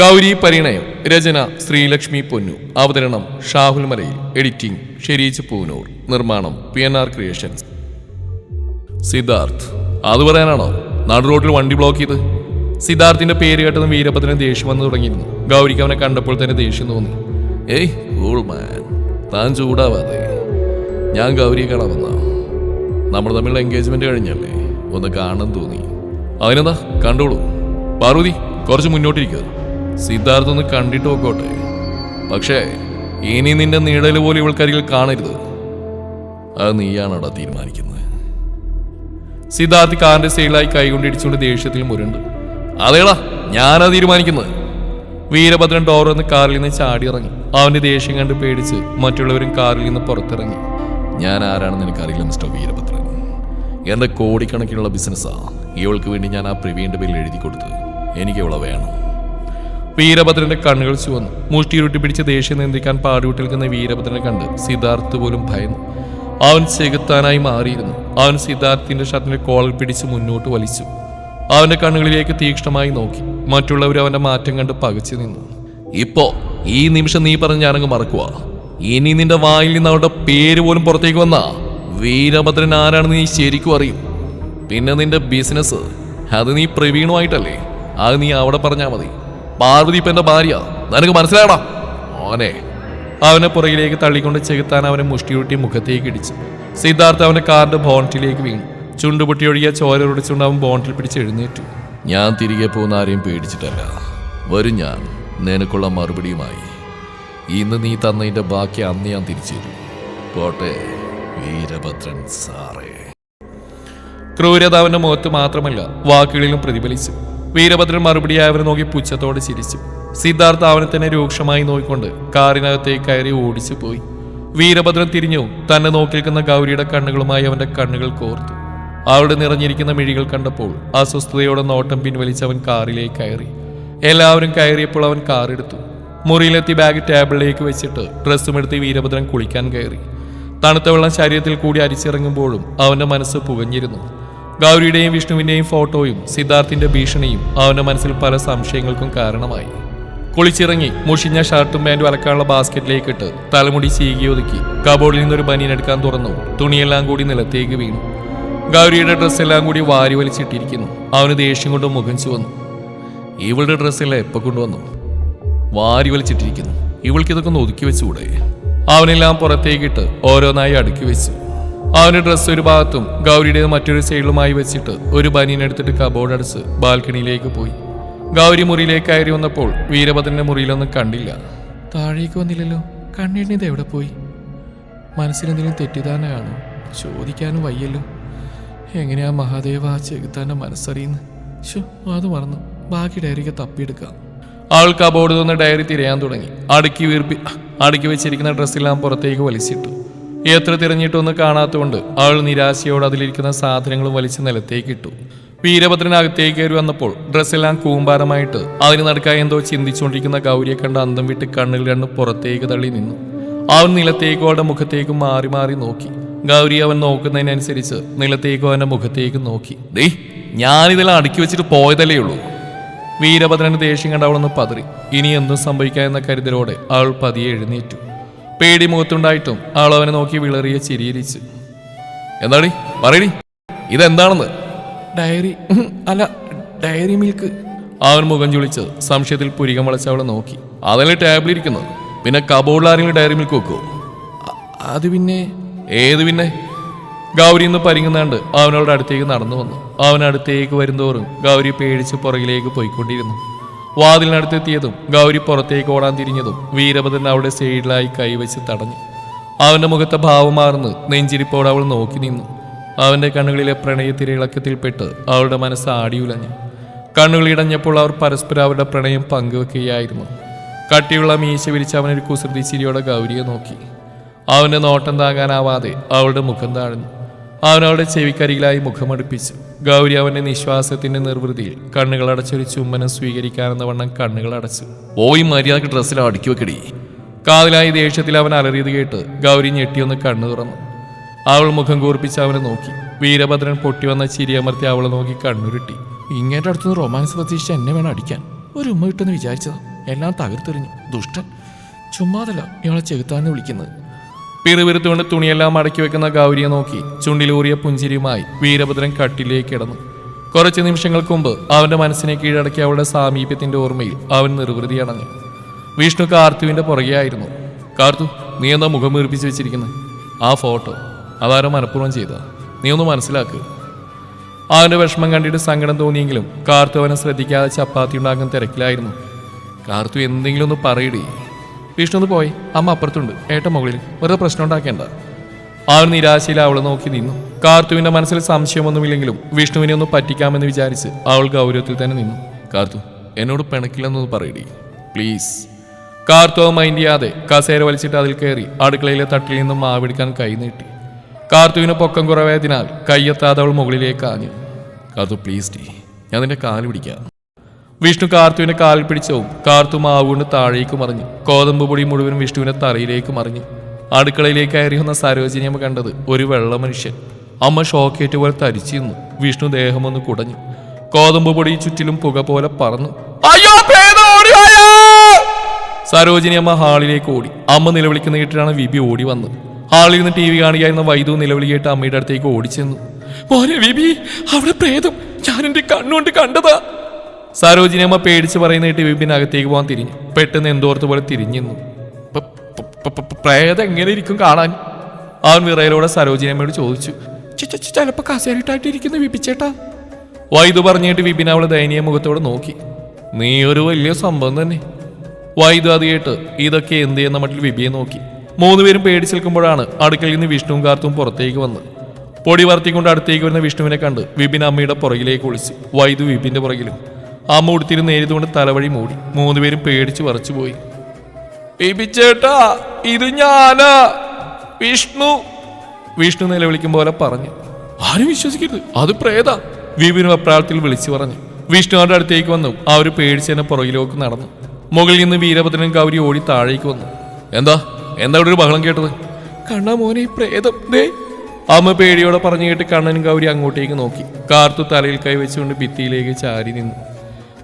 ഗൗരി പരിണയം രചന ശ്രീലക്ഷ്മി പൊന്നു. അവതരണം ഷാഹുൽ മലയിൽ എഡിറ്റിംഗ് ഷെരീജ് പൂനൂർ. നിർമ്മാണം P N R creations. Siddharth അത് പറയാനാണോ? നാട് റോഡിൽ വണ്ടി ബ്ലോക്ക് ചെയ്ത്? സിദ്ധാർത്ഥിന്റെ പേര് കേട്ടതും വീരപ്പത്തിന് ദേഷ്യം വന്നു തുടങ്ങിയിരുന്നു. ഗൗരിക്ക് അവനെ കണ്ടപ്പോൾ തന്നെ ദേഷ്യം തോന്നി. ഏയ് കൂൾ മാൻ താൻ ചൂടാവാതെ. ഞാൻ ഗൗരിയെ കാണാൻ വന്ന നമ്മൾ തമ്മിലുള്ള എൻഗേജ്മെന്റ് കഴിഞ്ഞല്ലേ? ഒന്ന് കാണാൻ തോന്നി. അതിനെന്താ? കണ്ടോളൂ. പാർവതി കുറച്ച് മുന്നോട്ടിരിക്കുക സിദ്ധാർത്ഥ ഒന്ന് കണ്ടിട്ട് നോക്കോട്ടെ. പക്ഷേ ഇനി നിന്റെ നീടൽ പോലെ ഇവൾക്കരികിൽ കാണരുത്. അത് നീയാണോടാ തീരുമാനിക്കുന്നത്? സിദ്ധാർത്ഥ് കാറിന്റെ സൈഡിലായി കൈകൊണ്ട് ഇടിച്ചുകൊണ്ട് ദേഷ്യത്തിൽ മുരുണ്ട്. അതേടാ ഞാനാ തീരുമാനിക്കുന്നത്. വീരഭദ്രൻ എന്ന് കാറിൽ നിന്ന് ചാടി ഇറങ്ങി അവന്റെ ദേഷ്യം കണ്ട് പേടിച്ച് മറ്റുള്ളവരും കാറിൽ നിന്ന് പുറത്തിറങ്ങി. ഞാൻ ആരാണെന്ന് എനിക്കറിയില്ല മിസ്റ്റർ വീരഭദ്രൻ. എന്റെ കോടിക്കണക്കിനുള്ള ബിസിനസ്സാ ഇവൾക്ക് വേണ്ടി ഞാൻ ആ പ്രവീണിന്റെ പേരിൽ എഴുതി കൊടുത്തു എനിക്ക് ഇവളെ വേണം. വീരഭദ്രന്റെ കണ്ണുകൾ ചുവന്നു. മുഷ്ടിയുരുട്ടി പിടിച്ച് ദേഷ്യം നിയന്ത്രിക്കാൻ പാടുവിട്ട് നിൽക്കുന്ന വീരഭദ്രനെ കണ്ട് സിദ്ധാർത്ഥ് പോലും ഭയന്നു. അവൻ ചെകുത്താനായി മാറിയിരുന്നു. അവൻ സിദ്ധാർത്ഥിന്റെ ഷർട്ടിന്റെ കോളർ പിടിച്ച് മുന്നോട്ട് വലിച്ചു. അവന്റെ കണ്ണുകളിലേക്ക് തീക്ഷ്ണമായി നോക്കി. മറ്റുള്ളവർ അവന്റെ മാറ്റം കണ്ട് പകച്ചു നിന്നു. ഇപ്പോ ഈ നിമിഷം നീ പറഞ്ഞ് ഞാനങ്ങ് മറക്കുക ഇനി നിന്റെ വായിൽ നിന്ന് അവരുടെ പേര് പോലും പുറത്തേക്ക് വന്നാ വീരഭദ്രൻ ആരാണെന്ന് നീ ശരിക്കും അറിയും. പിന്നെ നിന്റെ ബിസിനസ് അത് നീ പ്രവീണുമായിട്ടല്ലേ? അത് നീ അവിടെ പറഞ്ഞാൽ മതി. പാർവതി ഇപ്പൊ എന്റെ ഭാര്യ. നിനക്ക് മനസ്സിലായടാ? ഓനെ അവനെ പുറകിലേക്ക് തള്ളിക്കൊണ്ട് ചെകുത്താൻ അവനെ മുഷ്ടിയൂട്ടി മുഖത്തേക്ക് ഇടിച്ചു. സിദ്ധാർത്ഥ അവന്റെ കാറിന്റെ ബോണ്ടിലേക്ക് വീണു. ചുണ്ടുപൊട്ടി ഒഴിയ ചോര ഉടിച്ചുകൊണ്ട് അവൻ ബോണ്ടിൽ പിടിച്ച് എഴുന്നേറ്റു. ഞാൻ തിരികെ പോകുന്ന ആരെയും പേടിച്ചിട്ടല്ല. വരും ഞാൻ. നിനക്കുള്ള മറുപടിയുമായി. ഇന്ന് നീ തന്നതിന്റെ ബാക്കി അന്ന് ഞാൻ തിരിച്ചു തരും പോട്ടെ വീരഭദ്രൻ സാറേ. ക്രൂരത അവന്റെ മുഖത്ത് മാത്രമല്ല വാക്കുകളിലും പ്രതിഫലിച്ചു. വീരഭദ്രൻ മറുപടിയായി അവരെ നോക്കി പുച്ഛത്തോടെ ചിരിച്ചു. സിദ്ധാർത്ഥ അവനെ തന്നെ രൂക്ഷമായി നോക്കിക്കൊണ്ട് കാറിനകത്തേക്ക് കയറി ഓടിച്ചു പോയി വീരഭദ്രൻ തിരിഞ്ഞു. തന്നെ നോക്കി നിൽക്കുന്ന ഗൗരിയുടെ കണ്ണുകളുമായി അവന്റെ കണ്ണുകൾ കോർത്തു. അവളുടെ നിറഞ്ഞിരിക്കുന്ന മിഴികൾ കണ്ടപ്പോൾ അസ്വസ്ഥതയോടെ നോട്ടം പിൻവലിച്ച് അവൻ കാറിലേക്ക് കയറി. എല്ലാവരും കയറിയപ്പോൾ അവൻ കാറെടുത്തു മുറിയിലെത്തി ബാഗ് ടേബിളിലേക്ക് വെച്ചിട്ട് ഡ്രസ്സും എടുത്ത് വീരഭദ്രൻ കുളിക്കാൻ കയറി. തണുത്ത വെള്ളം ശരീരത്തിൽ കൂടി അരിച്ചിറങ്ങുമ്പോഴും അവന്റെ മനസ്സ് പുകഞ്ഞിരുന്നു. ഗൗരിയുടെയും വിഷ്ണുവിന്റെയും ഫോട്ടോയും സിദ്ധാർത്ഥിന്റെ ഭീഷണിയും അവന്റെ മനസ്സിൽ പല സംശയങ്ങൾക്കും കാരണമായി. കുളിച്ചിറങ്ങി മുഷിഞ്ഞ ഷർട്ടും പാന്റും അലക്കാനുള്ള ബാസ്ക്കറ്റിലേക്ക് ഇട്ട് തലമുടി ചീകി ഒതുക്കി കബോർഡിൽ നിന്നൊരു ബനിയൻ എടുക്കാൻ തുറന്നു. തുണിയെല്ലാം കൂടി നിലത്തേക്ക് വീണു. ഗൗരിയുടെ ഡ്രസ്സെല്ലാം കൂടി വാരി വലിച്ചിട്ടിരിക്കുന്നു. അവന് ദേഷ്യം കൊണ്ട് മുഖം ചുവന്നു. ഇവളുടെ ഡ്രസ്സെല്ലാം എപ്പോൾ കൊണ്ടുവന്നു? വാരി വലിച്ചിട്ടിരിക്കുന്നു. ഇവൾക്ക് ഇതൊക്കെ ഒന്ന് ഒതുക്കി വെച്ചുകൂടെ? അവനെല്ലാം പുറത്തേക്കിട്ട് ഓരോന്നായി അടുക്കി വെച്ചു. അവന്റെ ഡ്രസ്സ് ഒരു ഭാഗത്തും ഗൗരിയുടെ മറ്റൊരു സൈഡിലുമായി വെച്ചിട്ട് ഒരു ബനിയനെടുത്തിട്ട് കബോർഡ് അടച്ച് ബാൽക്കണിയിലേക്ക് പോയി. ഗൗരി മുറിയിലേക്ക് കയറി വന്നപ്പോൾ വീരഭദ്രന്റെ മുറിയിലൊന്നും കണ്ടില്ല. താഴേക്ക് വന്നില്ലല്ലോ? കണ്ണിണിത് എവിടെ പോയി? മനസ്സിലെന്തെങ്കിലും തെറ്റിദ്ധാരണയാണോ ചോദിക്കാനും വയ്യല്ലോ. എങ്ങനെയാ മഹാദേവ ആ ചെകുത്താന്റെ മനസ്സറിയുന്നു? ശോ അത് മറന്നു. ബാക്കി ഡയറിക്ക് തപ്പിയെടുക്കാം. ആൾ കബോർഡ് നിന്ന് ഡയറി തിരയാൻ തുടങ്ങി. അടുക്കി വീർപ്പി അടുക്കി വെച്ചിരിക്കുന്ന ഡ്രസ്സെല്ലാം പുറത്തേക്ക് വലിച്ചിട്ടു. എത്ര തിരഞ്ഞിട്ടൊന്നും കാണാത്തതുകൊണ്ട് അവൾ നിരാശയോടെ അതിലിരിക്കുന്ന സാധനങ്ങളും വലിച്ച് നിലത്തേക്ക് ഇട്ടു. വീരഭദ്രനകത്തേക്ക് കയറി വന്നപ്പോൾ ഡ്രസ്സെല്ലാം കൂമ്പാരമായിട്ട് അതിന് നടക്കായി എന്തോ ചിന്തിച്ചുകൊണ്ടിരിക്കുന്ന ഗൗരിയെ കണ്ട് അന്തം വിട്ട് കണ്ണുകൾ രണ്ട് പുറത്തേക്ക് തള്ളി നിന്നു. അവൻ നിലത്തേക്ക് അവളുടെ മുഖത്തേക്കും മാറി മാറി നോക്കി. ഗൗരി അവൻ നോക്കുന്നതിനനുസരിച്ച് നിലത്തേക്ക് അവന്റെ മുഖത്തേക്കും നോക്കി. ദേ ഞാനിതെല്ലാം അടുക്കി വെച്ചിട്ട് പോയതല്ലേ ഉള്ളൂ. വീരഭദ്രന് ദേഷ്യം കണ്ട് അവളൊന്ന് പതറി. ഇനി എന്തും സംഭവിക്കാമെന്ന കരുതലോടെ അവൾ പതിയെ എഴുന്നേറ്റു. പേടി മുഖത്തുണ്ടായിട്ടും ആൾ അവനെ നോക്കി വിളറിയ ചിരിയിരിച്ചു എന്താടി? പറയടി. ഇതെന്താണെന്ന്? ഡയറി. അല്ല ഡയറി മിൽക്ക്. അവൻ മുഖം ചുളിച്ച് സംശയത്തിൽ പുരികം വളച്ച് അവളെ നോക്കി. അതല്ലേ ടേബിളിൽ ഇരിക്കുന്നത്? പിന്നെ കബോർഡിൽ ആരെങ്കിലും ഡയറി മിൽക്ക് വെക്കുമോ അത് പിന്നെ? ഏത് പിന്നെ? ഗൗരി ഇന്ന് പരിങ്ങുന്നാണ്ട് അവനോട് അടുത്തേക്ക് നടന്നു വന്നു. അവനടുത്തേക്ക് വരുന്തോറും ഗൗരി പേടിച്ച് പുറകിലേക്ക് പോയിക്കൊണ്ടിരുന്നു. വാതിലിനടുത്തെത്തിയതും ഗൗരി പുറത്തേക്ക് ഓടാൻ തിരിഞ്ഞതും വീരഭദ്രൻ അവളുടെ സൈഡിലായി കൈവച്ച് തടഞ്ഞു. അവന്റെ മുഖത്തെ ഭാവം മാറുന്നു. നെഞ്ചിരിപ്പോടെ അവൾ നോക്കി നിന്നു. അവന്റെ കണ്ണുകളിലെ പ്രണയത്തിരിളക്കത്തിൽപ്പെട്ട് അവളുടെ മനസ്സ് ആടിയുലഞ്ഞു കണ്ണുകൾ ഇടഞ്ഞപ്പോൾ അവർ പരസ്പരം അവരുടെ പ്രണയം പങ്കുവെക്കുകയായിരുന്നു. കട്ടിയുള്ള മീശ വിരിച്ച് അവനൊരു കുസൃതി ചിരിയോടെ ഗൗരിയെ നോക്കി. അവന്റെ നോട്ടം താങ്ങാനാവാതെ അവളുടെ മുഖം താഴ്ന്നു. അവനവളുടെ ചെവിക്കരികിലായി മുഖമടുപ്പിച്ചു. ഗൗരി അവന്റെ നിശ്വാസത്തിന്റെ നിർവൃതിയിൽ കണ്ണുകൾ അടച്ചൊരു ചുംബനം സ്വീകരിക്കാനെന്ന വണ്ണം കണ്ണുകൾ അടച്ചു. പോയി മര്യാദയ്ക്ക് ഡ്രസ്സിൽ അടുക്കി വെക്കടി. കാതിലായി ദേഷ്യത്തിൽ അവൻ അലറിയത് കേട്ട് ഗൗരി ഞെട്ടിയൊന്ന് കണ്ണു തുറന്നു. അവൾ മുഖം കൂർപ്പിച്ച് അവനെ നോക്കി. വീരഭദ്രൻ പൊട്ടി വന്ന ചിരിയമർത്തി അവളെ നോക്കി കണ്ണുരുട്ടി. ഇങ്ങേറ്റ അടുത്തുനിന്ന് റൊമാൻസ് പ്രതീക്ഷിച്ച് എന്നെ വേണം അടിക്കാൻ. ഒരു ഉമ്മ കിട്ടുമെന്ന് വിചാരിച്ചതാ. എല്ലാം തകർത്തെറിഞ്ഞു. ദുഷ്ടൻ. ചുമ്മാതല്ല ഇയാളെ ചെകുത്താന്ന് വിളിക്കുന്നത്. പിറുപിറുത്തുകൊണ്ട് തുണിയെല്ലാം മടക്കി വെക്കുന്ന ഗൗരിയെ നോക്കി ചുണ്ടിലൂറിയ പുഞ്ചിരിയുമായി വീരഭദ്രൻ കട്ടിലേക്ക് കിടന്നു. കുറച്ച് നിമിഷങ്ങൾക്ക് മുമ്പ് അവന്റെ മനസ്സിനെ കീഴടക്കിയ അവളുടെ സാമീപ്യത്തിന്റെ ഓർമ്മയിൽ അവൻ നിർവൃതി അടഞ്ഞു. വിഷ്ണു കാർത്തുവിന്റെ പുറകെയായിരുന്നു. കാർത്തു നീ എന്താ മുഖം വീർപ്പിച്ച് വെച്ചിരിക്കുന്നത് ആ ഫോട്ടോ അതാരോ മനഃപൂർവം ചെയ്ത. നീ ഒന്ന് മനസ്സിലാക്കുക അവന്റെ വിഷമം കണ്ടിട്ട് സങ്കടം തോന്നിയെങ്കിലും കാർത്തു അവനെ ശ്രദ്ധിക്കാതെ ചപ്പാത്തി ഉണ്ടാക്കുന്ന തിരക്കിലായിരുന്നു. കാർത്തു എന്തെങ്കിലും ഒന്ന് പറയടി. വിഷ്ണു ഒന്ന് പോയി. അമ്മ അപ്പുറത്തുണ്ട്. ഏട്ട മുകളിൽ. വെറുതെ പ്രശ്നം ഉണ്ടാക്കേണ്ട. അവൻ നിരാശയിൽ അവളെ നോക്കി നിന്നു. കാർത്തുവിന്റെ മനസ്സിൽ സംശയമൊന്നുമില്ലെങ്കിലും വിഷ്ണുവിനെ ഒന്ന് പറ്റിക്കാമെന്ന് വിചാരിച്ച് അവൾ ഗൗരവത്തിൽ തന്നെ നിന്നു. കാർത്തു എന്നോട് പിണക്കില്ലെന്നൊന്ന് പറയടി. പ്ലീസ്. കാർത്തുവ മൈൻഡ് ചെയ്യാതെ കസേര വലിച്ചിട്ട് അതിൽ കയറി അടുക്കളയിലെ തട്ടിൽ നിന്നും മാവെടുക്കാൻ കൈ നീട്ടി. കാർത്തുവിന് പൊക്കം കുറവായതിനാൽ കയ്യെത്താതെ അവൾ മുകളിലേക്ക് ആഞ്ഞു. കാർത്തു പ്ലീസ് ഡി ഞാൻ നിന്റെ കാൽ പിടിക്കാം. വിഷ്ണു കാർത്തുവിനെ കാലിൽ പിടിച്ചവും കാർത്തു മാവുകൊണ്ട് താഴേക്ക് മറിഞ്ഞു. കോതമ്പ് പൊടി മുഴുവൻ വിഷ്ണുവിനെ തറയിലേക്ക് മറിഞ്ഞു. അടുക്കളയിലേക്ക് കയറി വന്ന സരോജിനി അമ്മ കണ്ടത് ഒരു വെള്ള മനുഷ്യൻ. അമ്മ ഷോക്കേറ്റ് പോലെ തരിച്ചു നിന്നു. വിഷ്ണു ദേഹമൊന്ന് കുടഞ്ഞു. കോതമ്പ് പൊടി ചുറ്റിലും പുക പോലെ പറന്നു. അയ്യോ സരോജിനി അമ്മ ഹാളിലേക്ക് ഓടി. അമ്മ നിലവിളിക്കുന്ന കേട്ടിട്ടാണ് വിബി ഓടി വന്നത്. ഹാളിൽ നിന്ന് ടി വി കാണുകയായിരുന്ന വൈദ്യു നിലവിളി കേട്ട് അമ്മയുടെ അടുത്തേക്ക് ഓടിച്ചെന്നു. മോനെ വിബി അവിടെ പ്രേതം ഞാൻ എന്റെ കണ്ണുകൊണ്ട് കണ്ടതാ. സരോജിനി അമ്മ പേടിച്ച് പറയുന്നതായിട്ട് വിപിൻ അകത്തേക്ക് പോകാൻ തിരിഞ്ഞു. പെട്ടെന്ന് എന്തോർത്ത് പോലെ തിരിഞ്ഞു പ്രേതം എങ്ങനെ ഇരിക്കും കാണാൻ? അവൻ വിറയിലൂടെ സരോജിനി അമ്മയോട് ചോദിച്ചു. ചിലപ്പോ കസേരയിട്ടായിട്ടിരിക്കുന്ന വിപിച്ചേട്ടാ വൈദു പറഞ്ഞിട്ട് വിപിൻ അവളെ ദയനീയ മുഖത്തോടെ നോക്കി. നീ ഒരു വലിയ സംഭവം തന്നെ. വൈദു അത് കേട്ട് ഇതൊക്കെ എന്ത് ചെയ്യുന്ന മട്ടിൽ വിപിയെ നോക്കി. മൂന്നുപേരും പേടിച്ച് നിൽക്കുമ്പോഴാണ് അടുക്കളയിൽ നിന്ന് വിഷ്ണുവും കാർത്തും പുറത്തേക്ക് വന്ന്. പൊടി വർത്തിക്കൊണ്ട് അടുത്തേക്ക് വരുന്ന വിഷ്ണുവിനെ കണ്ട് വിപിൻ അമ്മയുടെ പുറകിലേക്ക് ഒളിച്ച്. വൈദു വിപിന്റെ പുറകിലും അമ്മ ഉടുത്തിരുന്ന് നേരിതുകൊണ്ട് തലവഴി മൂടി. മൂന്നുപേരും പേടിച്ച് വറച്ചു പോയി. ബിബിച്ചേട്ടാ ഇത് ഞാനാ. വിഷ്ണു. വിഷ്ണു നിലവിളിക്കും പോലെ പറഞ്ഞു. ആരും വിശ്വസിക്കരുത്. അത് പ്രേത. വിപിനും അപ്രാളത്തിൽ വിളിച്ചു പറഞ്ഞു. വിഷ്ണുവിന്റെ അടുത്തേക്ക് വന്നു. ആ ഒരു പേടിച്ച് തന്നെ പുറകിലേക്ക് നടന്നു. മുകളിൽ നിന്ന് വീരഭദ്രനും കൗരി ഓടി താഴേക്ക് വന്നു. എന്താ? എന്താ ഇവിടെ ഒരു ബഹളം കേട്ടത്? കണ്ണാ മോനെ പ്രേതം. ദേ. അമ്മ പേടിയോടെ പറഞ്ഞു കേട്ട് കണ്ണനും ഗൗരി അങ്ങോട്ടേക്ക് നോക്കി. കാർത്തു തലയിൽ കൈവച്ചുകൊണ്ട് ഭിത്തിയിലേക്ക് ചാരി നിന്നു.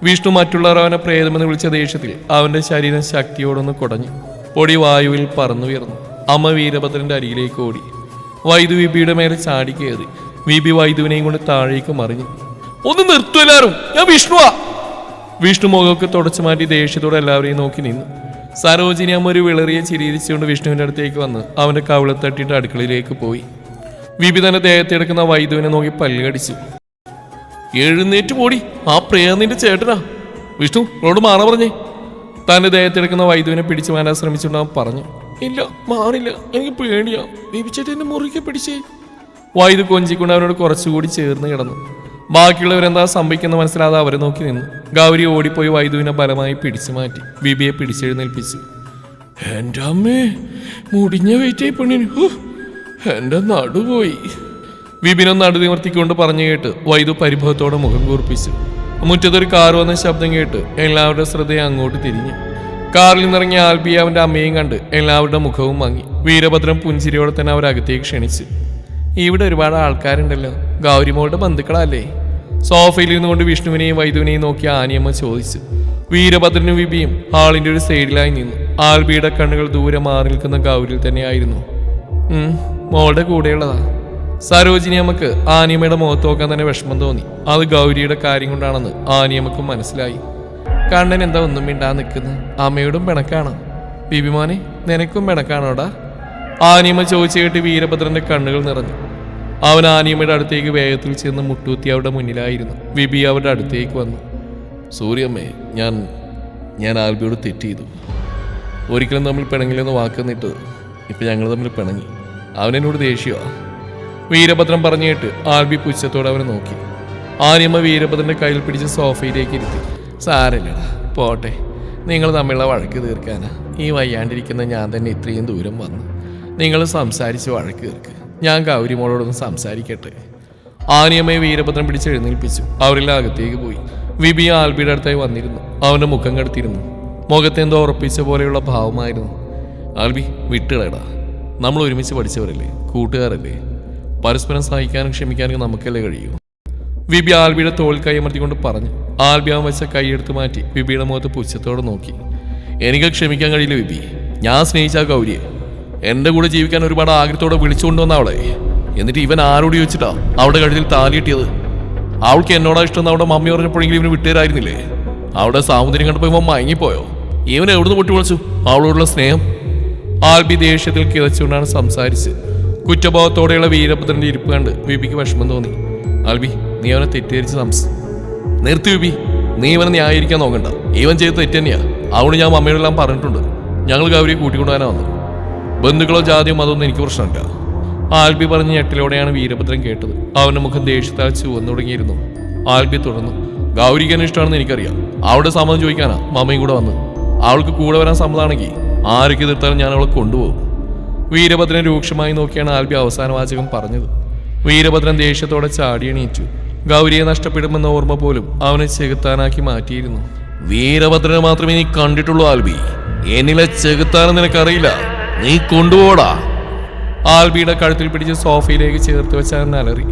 വിഷ്ണു മറ്റുള്ളവർ അവനെ പ്രേതമെന്ന് വിളിച്ച ദേഷ്യത്തിൽ അവന്റെ ശരീരം ശക്തിയോടൊന്ന് കുടഞ്ഞു. പൊടി വായുവിൽ പറന്നുയർന്നു അമ്മ വീരഭദ്രന്റെ അരികിലേക്ക് ഓടി. വൈദു വിപിയുടെ മേലെ ചാടി കയറി. വിബി വൈദുവിനെയും കൊണ്ട് താഴേക്ക് മറിഞ്ഞു. ഒന്ന് നിർത്തു എല്ലാവരും. ഞാൻ വിഷ്ണുവാ. വിഷ്ണു മുഖമൊക്കെ തുടച്ചു മാറ്റി ദേഷ്യത്തോടെ എല്ലാവരെയും നോക്കി നിന്നു. സരോജിനി അമ്മ ഒരു വിളറിയ ചിരിയിരിച്ചുകൊണ്ട് വിഷ്ണുവിന്റെ അടുത്തേക്ക് വന്ന് അവന്റെ കവിളത്തട്ടിയിട്ട് അടുക്കളയിലേക്ക് പോയി. വിപി തന്നെ ദേഹത്തെടുക്കുന്ന വൈദുവിനെ നോക്കി പല്ല് കടിച്ചു. എഴുന്നേറ്റ് പോടി ആ പ്രേതനിന്റെ ചേട്ടനാ. വിഷ്ണു അവളോട് മാറ പറഞ്ഞേ. തന്റെ ദേഹത്തെടുക്കുന്ന വൈദ്യുവിനെ പിടിച്ചു മാറാൻ ശ്രമിച്ചുണ്ടാവും പറഞ്ഞു ഇല്ല മാറില്ല. എനിക്ക് പേടിയാ. ബേബിച്ചേട്ടൻ എന്നെ മുറുകെ പിടിച്ചേ. വൈദ്യു കൊഞ്ചിക്കൊണ്ട് അവനോട് കുറച്ചുകൂടി ചേർന്ന് കിടന്നു. ബാക്കിയുള്ളവരെന്താ സംഭവിക്കുന്ന മനസ്സിലാതെ അവരെ നോക്കി നിന്നു. ഗൗരി ഓടിപ്പോയി വൈദ്യുവിനെ ബലമായി പിടിച്ചു മാറ്റി. ബിബിയെ പിടിച്ചെഴുന്നേൽപ്പിച്ചു. എന്റെ അമ്മേ മുടിഞ്ഞ വെയിറ്റായി പെണ്ണിന്. എന്റെ നടുപോയി. വിപിനം നടു നിവർത്തിക്കൊണ്ട് പറഞ്ഞു കേട്ട് വൈദു പരിഭവത്തോടെ മുഖം കൂർപ്പിച്ചു മുറ്റത്തൊരു കാർ വന്ന ശബ്ദം കേട്ട് എല്ലാവരുടെ ശ്രദ്ധയെ അങ്ങോട്ട് തിരിഞ്ഞു. കാറിൽ നിന്നിറങ്ങിയ ആൽബി അവന്റെ അമ്മയും കണ്ട് എല്ലാവരുടെ മുഖവും മങ്ങി. വീരഭദ്രൻ പുഞ്ചിരിയോടെ തന്നെ അവരകത്തേക്ക് ക്ഷണിച്ചു. ഇവിടെ ഒരുപാട് ആൾക്കാരുണ്ടല്ലോ. ഗൗരിമോളുടെ ബന്ധുക്കളല്ലേ? സോഫയിൽ നിന്നുകൊണ്ട് വിഷ്ണുവിനെയും വൈദുവിനെയും നോക്കി ആനിയമ്മ ചോദിച്ചു. വീരഭദ്രനും വിപിയും ഹാളിന്റെ ഒരു സൈഡിലായി നിന്നു. ആൽബിയുടെ കണ്ണുകൾ ദൂരെ മാറി നിൽക്കുന്ന ഗൗരിയിൽ തന്നെയായിരുന്നു. മോളുടെ കൂടെയുള്ളതാ. സരോജിനി നമുക്ക് ആനിയമ്മയുടെ മുഖത്ത് നോക്കാൻ തന്നെ വിഷമം തോന്നി. അത് ഗൗരിയുടെ കാര്യം കൊണ്ടാണെന്ന് ആനിയമ്മക്ക് മനസ്സിലായി. കണ്ണൻ എന്താ ഒന്നും മിണ്ടാ നിൽക്കുന്നത് അമ്മയോടും പിണക്കാണോ? ബിബിമോനെ നിനക്കും പിണക്കാണോടാ? ആനിയമ്മ ചോദിച്ചു കേട്ട് വീരഭദ്രന്റെ കണ്ണുകൾ നിറഞ്ഞു. അവൻ ആനിയമ്മയുടെ അടുത്തേക്ക് വേഗത്തിൽ ചെന്ന് മുട്ടൂത്തി അവരുടെ മുന്നിലായിരുന്നു. ബിബി അവരുടെ അടുത്തേക്ക് വന്നു. സൂര്യമ്മേ ഞാൻ ഞാൻ ആൽബിയോട് തെറ്റ് ചെയ്തു. ഒരിക്കലും തമ്മിൽ പിണങ്ങില്ലെന്ന് വാക്കുന്നിട്ട് ഇപ്പം ഞങ്ങൾ തമ്മിൽ പിണങ്ങി. അവനെന്നോട് ദേഷ്യമാ വീരഭദ്രൻ പറഞ്ഞിട്ട് ആൽബി പുച്ഛത്തോടെ അവനെ നോക്കി. ആര്യമ്മ വീരഭദ്രന്റെ കയ്യിൽ പിടിച്ച് സോഫയിലേക്ക് ഇരുത്തി. സാരല്ലടാ പോട്ടെ. നിങ്ങൾ തമ്മിലുള്ള വഴക്ക് തീർക്കാനാ. ഈ വയ്യാണ്ടിരിക്കുന്ന ഞാൻ തന്നെ ഇത്രയും ദൂരം വന്നു. നിങ്ങൾ സംസാരിച്ച് വഴക്ക് തീർക്ക്. ഞാൻ ഗൗരിമോളോടൊന്ന് സംസാരിക്കട്ടെ. ആനിയമ്മയെ വീരഭദ്രൻ പിടിച്ച് എഴുന്നേൽപ്പിച്ചു. അവരെല്ലാം അകത്തേക്ക് പോയി. വിബി ആൽബിയുടെ അടുത്തായി വന്നിരുന്നു. അവന്റെ മുഖം കടത്തിരുന്നു. മുഖത്തെന്തോ ഉറപ്പിച്ച പോലെയുള്ള ഭാവമായിരുന്നു. ആൽബി വിട്ടുകളയടാ നമ്മൾ ഒരുമിച്ച് പഠിച്ചവരല്ലേ? കൂട്ടുകാരല്ലേ? പരസ്പരം സഹിക്കാനും ക്ഷമിക്കാനും നമുക്കല്ലേ കഴിയൂ? വിബി ആൽബിയുടെ തോൾ കൈമർത്തിക്കൊണ്ട് പറഞ്ഞു. ആൽബിയാൻ വെച്ച കൈയെടുത്ത് മാറ്റി വിബിയുടെ മുഖത്ത് പുച്ഛത്തോടെ നോക്കി. എനിക്ക് ക്ഷമിക്കാൻ കഴിയില്ല വിബി. ഞാൻ സ്നേഹിച്ച ആ ഗൗരിയെ. എന്റെ കൂടെ ജീവിക്കാൻ ഒരുപാട് ആഗ്രഹത്തോടെ വിളിച്ചുകൊണ്ടുവന്ന അവളെ. എന്നിട്ട് ഇവൻ ആരോട് ചോദിച്ചിട്ടാ അവളുടെ കഴുതിൽ താലി കിട്ടിയത് അവൾക്ക് എന്നോടാ ഇഷ്ടം അവളുടെ മമ്മി പറഞ്ഞപ്പോഴെങ്കിലും ഇവന് വിട്ടുതരായിരുന്നില്ലേ? അവളുടെ സാമൂതിരി കണ്ടപ്പോൾ ഇവൻ മയങ്ങിപ്പോയോ? ഇവൻ എവിടുന്ന് പൊട്ടി വിളിച്ചു അവളോടുള്ള സ്നേഹം? ആൽബി ദേഷ്യത്തിൽ കിതച്ചുകൊണ്ടാണ് സംസാരിച്ച് കുറ്റബോധത്തോടെയുള്ള വീരഭദ്രന്റെ ഇരിപ്പ് കണ്ട് ബിബിക്ക് വിഷമം തോന്നി. ആൽബി നീ അവനെ തെറ്റിദ്ധരിച്ച് സംസ് നിർത്തി ബിബി നീ ഇവനെ ന്യായീകരിക്കാൻ നോക്കണ്ട. ഇവൻ ചെയ്ത് തെറ്റ് തന്നെയാ. അതുകൊണ്ട് ഞാൻ മമ്മയോടെല്ലാം പറഞ്ഞിട്ടുണ്ട്. ഞങ്ങൾ ഗൗരിയെ കൂട്ടിക്കൊണ്ടുവരാനാ വന്നത്. ബന്ധുക്കളോ ജാതിയോ മതമൊന്നും എനിക്ക് പ്രശ്നമില്ല. ആൽബി പറഞ്ഞ ഞെട്ടിലൂടെയാണ് വീരഭദ്രൻ കേട്ടത്. അവന്റെ മുഖം ദേഷ്യത്താൽ ചുവന്നു തുടങ്ങിയിരുന്നു. ആൽബി തുടർന്നു. ഗൗരിക്ക് എന്നെ ഇഷ്ടമാണെന്ന് എനിക്കറിയാം. അവളുടെ സമ്മതം ചോദിക്കാനാ മമ്മയും കൂടെ വന്ന് അവൾക്ക് കൂടെ വരാൻ സമ്മതമാണെങ്കിൽ ആരൊക്കെ എതിർത്താലും ഞാൻ അവളെ കൊണ്ടുപോകും. വീരഭദ്രൻ രൂക്ഷമായി നോക്കിയാണ് ആൽബി അവസാന വാചകം പറഞ്ഞത്. വീരഭദ്രൻ ദേഷ്യത്തോടെ ചാടിയണീച്ചു ഗൗരിയെ നഷ്ടപ്പെടുമെന്ന ഓർമ്മ പോലും അവനെ ചെകുത്താനാക്കി മാറ്റിയിരുന്നു. വീരഭദ്രനെ മാത്രമേ നീ കണ്ടിട്ടുള്ളൂ ആൽബി. എന്നിലെ ചെകുത്താനെന്ന് നിനക്കറിയില്ല. നീ കൊണ്ടുപോടാ. ആൽബിയുടെ കഴുത്തിൽ പിടിച്ച് സോഫയിലേക്ക് ചേർത്ത് വെച്ച അലറി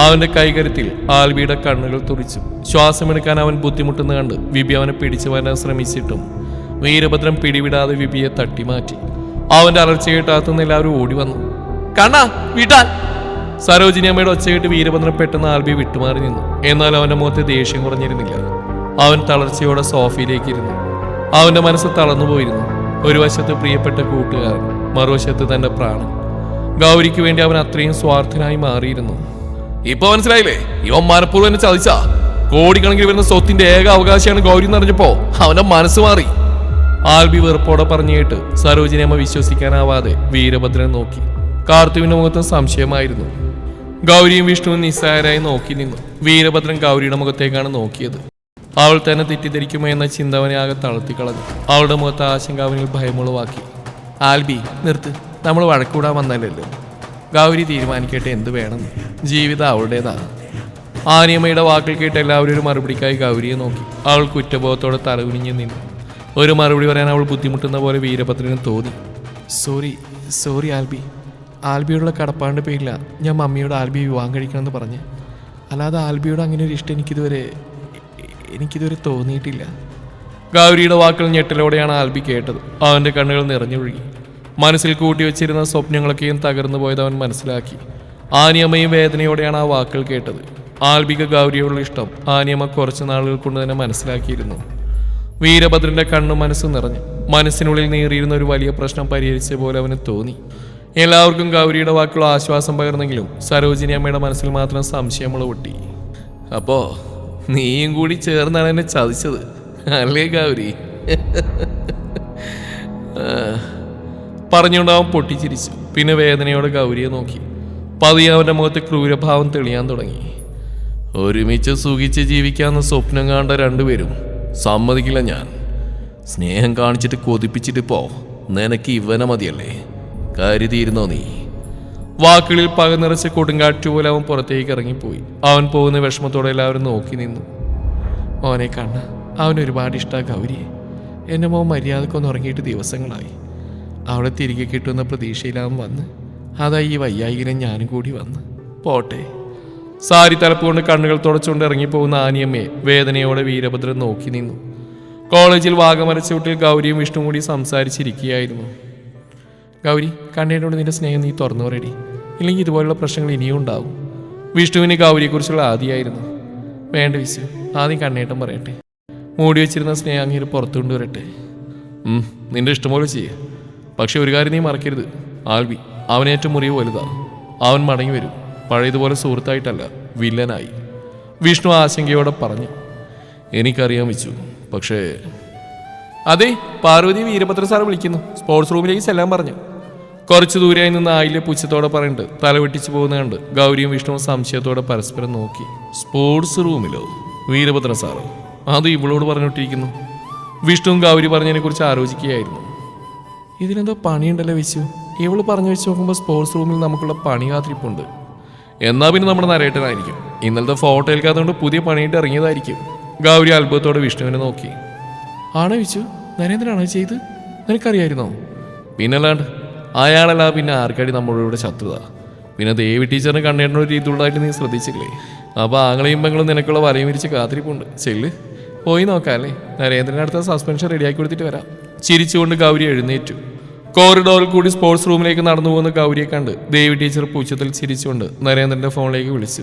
അവന്റെ കൈകരുത്തിൽ ആൽബിയുടെ കണ്ണുകൾ തുറിച്ചു. ശ്വാസമെടുക്കാൻ അവൻ ബുദ്ധിമുട്ടുന്ന കണ്ട് വിബി അവനെ പിടിച്ചു വരാൻ ശ്രമിച്ചിട്ടും. വീരഭദ്രൻ പിടിവിടാതെ വിബിയെ തട്ടിമാറ്റി. അവന്റെ അലർച്ച കേട്ടാത്തുന്ന എല്ലാവരും ഓടി വന്നു. കണ്ണാ വിട്ടാൽ. സരോജിനി അമ്മയുടെ ഒച്ച കേട്ട് വീരഭദ്രൻ പെട്ടെന്ന് ആൽബി വിട്ടുമാറി നിന്നു. എന്നാൽ അവന്റെ മുഖത്തെ ദേഷ്യം കുറഞ്ഞിരുന്നില്ല. അവൻ തളർച്ചയോടെ സോഫയിലേക്ക് ഇരുന്നു. അവന്റെ മനസ്സ് തളർന്നു പോയിരുന്നു. ഒരു വശത്ത് പ്രിയപ്പെട്ട കൂട്ടുകാരൻ മറുവശത്ത് തന്റെ പ്രാണൻ. ഗൗരിക്ക് വേണ്ടി അവൻ അത്രയും സ്വാർത്ഥനായി മാറിയിരുന്നു. ഇപ്പൊ മനസ്സിലായില്ലേ? ഇവൻ മനഃപൂർവം എന്നെ ചതിച്ചാ. കോടിക്കണക്കിന് വരുന്ന സ്വത്തിന്റെ ഏക അവകാശിയാണ് ഗൗരി എന്ന് അറിഞ്ഞപ്പോ അവന്റെ മനസ്സ് മാറി. ആൽബി വെറുപ്പോടെ പറഞ്ഞിട്ട് സരോജിനിയമ്മ വിശ്വസിക്കാനാവാതെ വീരഭദ്രൻ നോക്കി. കാർത്തുവിന്റെ മുഖത്ത് സംശയമായിരുന്നു. ഗൗരിയും വിഷ്ണുവും നിസ്സാരായി നോക്കി നിന്നു. വീരഭദ്രൻ ഗൗരിയുടെ മുഖത്തേക്കാണ് നോക്കിയത്. അവൾ തന്നെ തെറ്റിദ്ധരിക്കുമോ എന്ന ചിന്ത അവനെ ആകെ തളർത്തിക്കളഞ്ഞു അവളുടെ മുഖത്ത് ആശങ്ക അവനിൽ ഭയമുളവാക്കി ആൽബി നിർത്ത്. നമ്മൾ വഴക്കൂടാൻ വന്നാലല്ലോ ഗൗരി തീരുമാനിക്കട്ടെ എന്ത് വേണം? ജീവിതം അവളുടേതാണ്. ആനിയമ്മയുടെ വാക്കിൽ കേട്ട് എല്ലാവരും ഒരു മറുപടിക്കായി ഗൗരിയെ നോക്കി. അവൾ കുറ്റബോധത്തോടെ തലകുനിഞ്ഞ് നിന്നു. ഒരു മറുപടി പറയാൻ അവൾ ബുദ്ധിമുട്ടുന്ന പോലെ വീരഭദ്രനും തോന്നി. Sorry sorry Albi. ആൽബിയോടുള്ള കടപ്പാടിന്റെ പേരില്ല ഞാൻ മമ്മിയോട് ആൽബി വിവാഹം കഴിക്കണമെന്ന് പറഞ്ഞ്. അല്ലാതെ ആൽബിയോട് അങ്ങനെ ഒരു ഇഷ്ടം എനിക്കിതുവരെ എനിക്കിതുവരെ തോന്നിയിട്ടില്ല. ഗൗരിയുടെ വാക്കുകൾ ഞെട്ടലോടെയാണ് ആൽബി കേട്ടത്. അവന്റെ കണ്ണുകൾ നിറഞ്ഞൊഴുകി മനസ്സിൽ കൂട്ടിവെച്ചിരുന്ന സ്വപ്നങ്ങളൊക്കെയും തകർന്നു പോയത് അവൻ മനസ്സിലാക്കി. ആനിയമ്മയും വേദനയോടെയാണ് ആ വാക്കുകൾ കേട്ടത്. ആൽബിക ഗൗരിയോടുള്ള ഇഷ്ടം ആനിയമ്മ കുറച്ച് നാളുകൾ കൊണ്ട് തന്നെ മനസ്സിലാക്കിയിരുന്നു. വീരഭദ്രന്റെ കണ്ണു മനസ്സ് നിറഞ്ഞു. മനസ്സിനുള്ളിൽ നേറിയിരുന്ന ഒരു വലിയ പ്രശ്നം പരിഹരിച്ച പോലെ അവന് തോന്നി. എല്ലാവർക്കും ഗൗരിയുടെ വാക്കുകൾ ആശ്വാസം പകർന്നെങ്കിലും സരോജിനി അമ്മയുടെ മനസ്സിൽ മാത്രം സംശയമുള്ള പൊട്ടി അപ്പോ നീയും കൂടി ചേർന്നാണ് എന്നെ ചതിച്ചത്. അല്ലേ ഗൗരി? പറഞ്ഞുകൊണ്ടാവും പൊട്ടിച്ചിരിച്ചു. പിന്നെ വേദനയോടെ ഗൗരിയെ നോക്കി. പതിയെ അവന്റെ മുഖത്ത് ക്രൂരഭാവം തെളിയാൻ തുടങ്ങി. ഒരുമിച്ച് സുഖിച്ച് ജീവിക്കാന്ന് സ്വപ്നം കണ്ട രണ്ടുപേരും സമ്മതിക്കില്ല ഞാൻ. സ്നേഹം കാണിച്ചിട്ട് കൊതിപ്പിച്ചിട്ട് പോ. നിനക്ക് ഇവനെ മതിയല്ലേ? കരുതിയിരുന്നോ നീ? വാക്കുകളിൽ പക നിറച്ച കൊടുങ്കാറ്റ് പോലെ അവൻ പുറത്തേക്ക് ഇറങ്ങിപ്പോയി. അവൻ പോകുന്ന വിഷമത്തോടെ എല്ലാവരും നോക്കി നിന്നു. മോനെ കണ്ണ അവൻ ഒരുപാട് ഇഷ്ടമാണ് ഗൗരിയെ എന്റെ മോൻ മര്യാദക്കൊന്ന് ഉറങ്ങിയിട്ട് ദിവസങ്ങളായി. അവളെ തിരികെ കിട്ടുന്ന പ്രതീക്ഷയിലാവും വന്ന്. അതായി ഈ വയ്യായികനെ ഞാനും കൂടി വന്ന്. പോട്ടെ. സാരി തലപ്പുകൊണ്ട് കണ്ണുകൾ തുടച്ചുകൊണ്ട് ഇറങ്ങിപ്പോകുന്ന ആനിയമ്മയെ വേദനയോടെ വീരഭദ്രൻ നോക്കി നിന്നു. കോളേജിൽ വാഗമരച്ചൂട്ടിൽ ഗൗരിയും വിഷ്ണു കൂടി സംസാരിച്ചിരിക്കുകയായിരുന്നു. ഗൗരി കണ്ണീരോട് നിന്റെ സ്നേഹം നീ തുറന്നു പറയടി. ഇല്ലെങ്കിൽ ഇതുപോലുള്ള പ്രശ്നങ്ങൾ ഇനിയും ഉണ്ടാവും. വിഷ്ണുവിന് ഗൗരിയെക്കുറിച്ചുള്ള ആദിയായിരുന്നു. വേണ്ട വിശു ആദ്യം കണ്ണേട്ടം പറയട്ടെ. മൂടി വെച്ചിരുന്ന സ്നേഹം അങ്ങേര് പുറത്തു കൊണ്ടുവരട്ടെ. നിന്റെ ഇഷ്ടംപോലെ ചെയ്യുക ചെയ്യേ. പക്ഷെ ഒരു കാര്യം നീ മറക്കരുത്. ആൽവി അവനേറ്റവും മുറിവ് വലുതാണ് അവൻ മടങ്ങി വരും. പഴയതുപോലെ സുഹൃത്തായിട്ടല്ല വില്ലനായി. വിഷ്ണു ആശങ്കയോടെ പറഞ്ഞു എനിക്കറിയാൻ വെച്ചു പക്ഷേ അതെ പാർവതി വീരഭദ്ര സാർ വിളിക്കുന്നു. സ്പോർട്സ് റൂമിലേക്ക് ചെല്ലാൻ പറഞ്ഞു. കുറച്ചു ദൂരെയായി നിന്ന് ആയില്യ പുച്ഛത്തോടെ പറയുന്നുണ്ട് തല വെട്ടിച്ചു പോകുന്ന കണ്ട് ഗൗരിയും വിഷ്ണുവും സംശയത്തോടെ പരസ്പരം നോക്കി. സ്പോർട്സ് റൂമിലോ വീരഭദ്ര സാറോ അത് ഇവളോട് പറഞ്ഞിട്ടിരിക്കുന്നു വിഷ്ണുവും ഗൗരി പറഞ്ഞതിനെ കുറിച്ച് ആലോചിക്കുകയായിരുന്നു. ഇതിനെന്തോ പണിയുണ്ടല്ലോ വിശു ഇവൾ പറഞ്ഞു വെച്ച് നോക്കുമ്പോൾ സ്പോർട്സ് റൂമിൽ നമുക്കുള്ള പണി കാത്തിരിപ്പുണ്ട്. എന്നാ പിന്നെ നമ്മുടെ നരേട്ടനായിരിക്കും. ഇന്നലത്തെ ഫോട്ടോ ഏൽക്കാത്തതുകൊണ്ട് പുതിയ പണിയിട്ട് ഇറങ്ങിയതായിരിക്കും. ഗൗരി അത്ഭുതത്തോടെ വിഷ്ണുവിനെ നോക്കി. ആണോ വിച്ചു നരേന്ദ്രനാണോ ചെയ്ത്? നിനക്കറിയായിരുന്നോ? പിന്നല്ലാണ്ട് അയാളല്ല പിന്നെ ആർക്കാടി നമ്മുടെ ഇവിടെ ശത്രുത. പിന്നെ ദേവി ടീച്ചറിന് ഒരു രീതിയുള്ളതായിട്ട് നീ ശ്രദ്ധിച്ചില്ലേ? അപ്പോൾ ആങ്ങളെയും പെങ്ങളും നിനക്കുള്ള വലയും വിരിച്ച് കാത്തിരിപ്പുണ്ട്. ചെല്ല്. പോയി നോക്കാം അല്ലേ നരേന്ദ്രന്റെ അടുത്ത സസ്പെൻഷൻ റെഡിയാക്കി കൊടുത്തിട്ട് വരാം. ചിരിച്ചുകൊണ്ട് ഗൗരി എഴുന്നേറ്റു. കോറിഡോറിൽ കൂടി സ്പോർട്സ് റൂമിലേക്ക് നടന്നു പോകുന്ന ഗൗരിയെ കണ്ട് ദേവി ടീച്ചർ പൂച്ചത്തിൽ ചിരിച്ചുകൊണ്ട് നരേന്ദ്രന്റെ ഫോണിലേക്ക് വിളിച്ചു.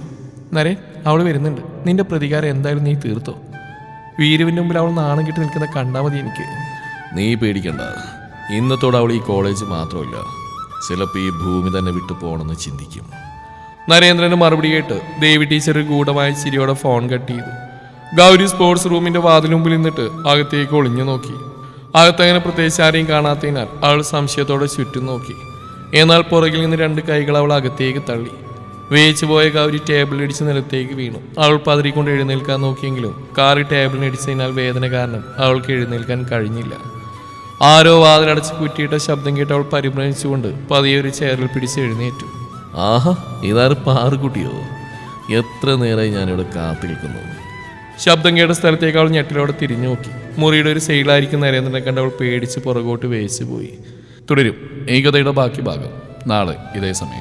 നരേ അവൾ വരുന്നുണ്ട്. നിന്റെ പ്രതികാരം എന്തായാലും നീ തീർത്തോ? വീരുവിന്റെ മുമ്പിൽ അവൾ നാണം കിട്ടി നിൽക്കുന്ന കണ്ടാൽ മതി എനിക്ക്. നീ പേടിക്കണ്ട. ഇന്നത്തോടെ അവൾ ഈ കോളേജ് മാത്രമല്ല. ചിലപ്പോൾ ഈ ഭൂമി തന്നെ വിട്ടു പോകണമെന്ന് ചിന്തിക്കും. നരേന്ദ്രന് മറുപടി കേട്ട് ദേവി ടീച്ചർ ഗൂഢമായ ചിരിയോടെ ഫോൺ കട്ട് ചെയ്തു. ഗൗരി സ്പോർട്സ് റൂമിന്റെ വാതിലുമ്പിൽ നിന്നിട്ട് അകത്തേക്ക് ഒളിഞ്ഞു നോക്കി. അകത്തങ്ങനെ പ്രത്യേകിച്ച് ആരെയും കാണാത്തതിനാൽ അവൾ സംശയത്തോടെ ചുറ്റും നോക്കി. എന്നാൽ പുറകിൽ നിന്ന് രണ്ട് കൈകൾ അവൾ അകത്തേക്ക് തള്ളി. വേച്ചു പോയ ഗൗരി ടേബിളിടിച്ച് നിലത്തേക്ക് വീണു. അവൾ പതിരിക്കൊണ്ട് എഴുന്നേൽക്കാൻ നോക്കിയെങ്കിലും കാറി ടേബിളിനിടിച്ചതിനാൽ വേദന കാരണം അവൾക്ക് എഴുന്നേൽക്കാൻ കഴിഞ്ഞില്ല. ആരോ വാതിലടച്ച് കുറ്റിയിട്ട ശബ്ദം കേട്ട് അവൾ പരിഭ്രമിച്ചുകൊണ്ട് പതിയെ ഒരു ചെയറിൽ പിടിച്ച് എഴുന്നേറ്റു. ആഹാ ഇതാറ് പാറുകുട്ടിയോ എത്ര നേരമായി ഞാനിവിടെ കാത്തിരിക്കുന്നു. ശബ്ദം കേട്ട സ്ഥലത്തേക്ക് അവൾ ഞെട്ടിലോടെ തിരിഞ്ഞു നോക്കി. മുറിയുടെ ഒരു സൈഡിലായിരിക്കും നരേന്ദ്രനെ കണ്ട് അവൾ പേടിച്ച് പുറകോട്ട് വേച്ച് പോയി തുടരും. ഈ കഥയുടെ ബാക്കി ഭാഗം നാളെ ഇതേ സമയം.